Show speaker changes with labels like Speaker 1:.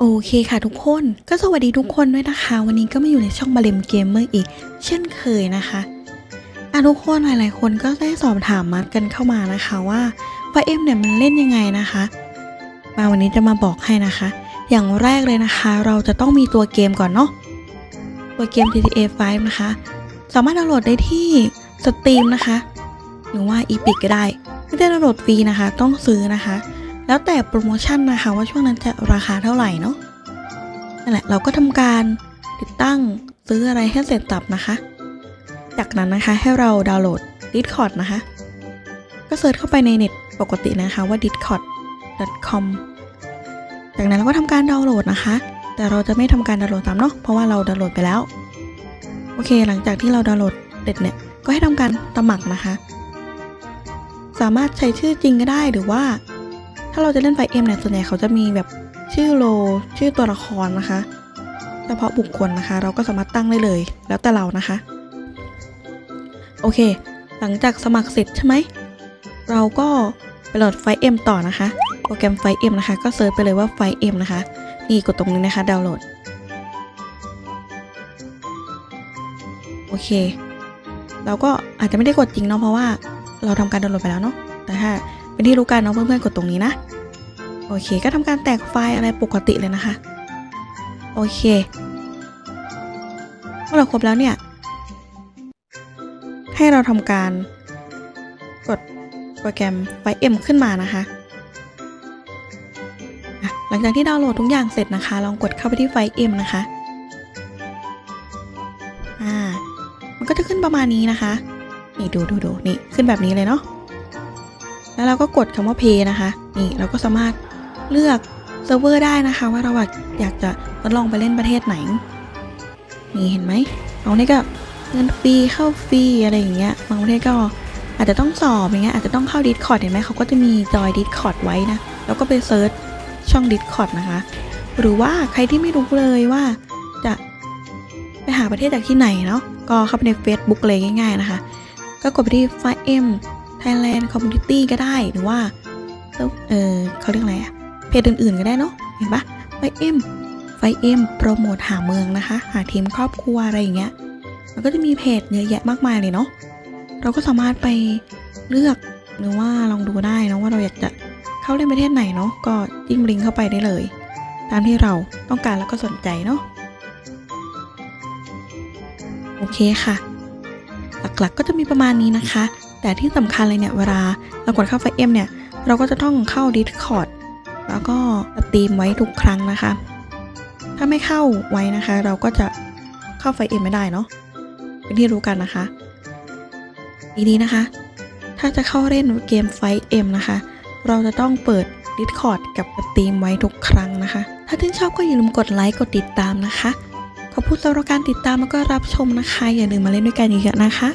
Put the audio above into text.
Speaker 1: โอเคค่ะทุกคนก็สวัสดีทุกคนด้วยนะคะ วันนี้ก็มาอยู่ในช่องบาเลมเกมเมอร์อีก เช่นเคยนะคะอะทุกคนหลายๆ คนก็ได้สอบถามมากันเข้ามานะคะว่าไฟเอ็มเนี่ยมันเล่นยังไงนะคะ มาวันนี้จะมาบอกให้นะคะ อย่างแรกเลยนะคะ เราจะต้องมีตัวเกมก่อนเนาะตัวเกม GTA 5 นะคะ สามารถดาวน์โหลดได้ที่สตรีมนะคะ หรือว่า Epic ก็ได้ไม่ได้ดาวน์โหลดฟรีนะคะ ต้องซื้อนะคะ แล้วแต่โปรโมชั่นนะคะว่าช่วงนั้นจะราคาเท่าไหร่เนาะนั่นแหละเราก็ทำการติดตั้งซื้ออะไรให้เสร็จสับนะคะ จากนั้นนะคะให้เราดาวน์โหลด Discord นะคะ ก็เซิร์ชเข้าไปในเน็ตปกตินะคะว่า discord.com จากนั้นเราก็ทำการดาวน์โหลดนะคะ แต่เราจะไม่ทำการดาวน์โหลดตามเนาะเพราะว่าเราดาวน์โหลดไปแล้ว โอเค หลังจากที่เราดาวน์โหลดเสร็จเนี่ยก็ให้ทำการสมัครนะคะ สามารถใช้ชื่อจริงก็ได้หรือว่า ถ้าเราจะเล่นไฟเอ็มเนี่ยส่วนใหญ่เขาจะมีแบบชื่อโล ชื่อตัวละครนะคะเฉพาะบุคคลนะคะ เราก็สามารถตั้งได้เลย แล้วแต่เรานะคะ โอเค หลังจากสมัครเสร็จใช่ไหม เราก็ไปโหลดไฟเอ็มต่อนะคะ โปรแกรมไฟเอ็มนะคะ ก็เซิร์ชไปเลยว่าไฟเอ็มนะคะ นี่กดตรงนี้นะคะ ดาวน์โหลด โอเค เราก็อาจจะไม่ได้กดจริงเนาะ เพราะว่าเราทำการดาวน์โหลดไปแล้วเนาะ แต่ถ้า เป็นที่รู้กันเนาะเพื่อนๆกดตรงนี้นะ โอเค ก็ทำการแตกไฟล์อะไรปกติเลยนะคะ โอเคเมื่อเราครบแล้วเนี่ย ให้เราทำการกดโปรแกรมไฟล์ M ขึ้นมานะคะ หลังจากที่ดาวน์โหลดทุกอย่างเสร็จนะคะ ลองกดเข้าไปที่ไฟล์ M นะคะอ่ามันก็จะขึ้นประมาณนี้นะคะ นี่ดูดูดูนี่ขึ้นแบบนี้เลยเนาะ แล้วเราก็กดคำว่า Pay นะคะ นี่เราก็สามารถเลือกเซิร์ฟเวอร์ได้นะคะ ว่าเราอยากจะทดลองไปเล่นประเทศไหน นี่เห็นไหมบางประเทศก็เงินฟรีเข้าฟรีอะไรอย่างเงี้ยบางประเทศก็อาจจะต้องสอบอย่างเงี้ยอาจจะต้องเข้า Discord เห็นไหมเขาก็จะมีจอย Discord ไว้นะ แล้วก็ไปเซิร์ชช่อง Discord นะคะ หรือว่าใครที่ไม่รู้เลยว่าจะไปหาประเทศจากที่ไหนเนาะก็เข้าไปใน Facebook เลยง่าย ๆนะคะ ก็กดไปที่ f i m Thailand Community ก็ได้หรือว่าเออเขาเรียกอะไรอะเพจอื่นๆก็ได้เนาะเห็นปะไฟเอ็มไฟเอ็มโปรโมทหาเมืองนะคะ หาทีมครอบครัวอะไรอย่างเงี้ยมันก็จะมีเพจเยอะแยะมากมายเลยเนาะเราก็สามารถไปเลือกหรือว่าลองดูได้นะว่าเราอยากจะเข้าเล่นประเทศไหนเนาะก็จิ้มลิงก์เข้าไปได้เลย ตามที่เราต้องการแล้วก็สนใจเนาะโอเคค่ะ หลักๆก็จะมีประมาณนี้นะคะ แต่ที่สำคัญเลยเนี่ย เวลาเรากดเข้าไฟเอ็มเนี่ย เราก็จะต้องเข้า Discord แล้วก็สตรีมไว้ทุกครั้งนะคะ ถ้าไม่เข้าไว้นะคะ เราก็จะเข้าไฟเอ็มไม่ได้เนาะเป็นที่รู้กันนะคะทีนี้นะคะ ถ้าจะเข้าเล่นเกมไฟเอ็มนะคะ เราจะต้องเปิด Discord กับสตรีมไว้ทุกครั้งนะคะ ถ้าท่านชอบก็อย่าลืมกดไลค์กดติดตามนะคะ ขอบคุณสำหรับการติดตามแล้วก็รับชมนะคะ อย่าลืมมาเล่นด้วยกันอีกนะคะ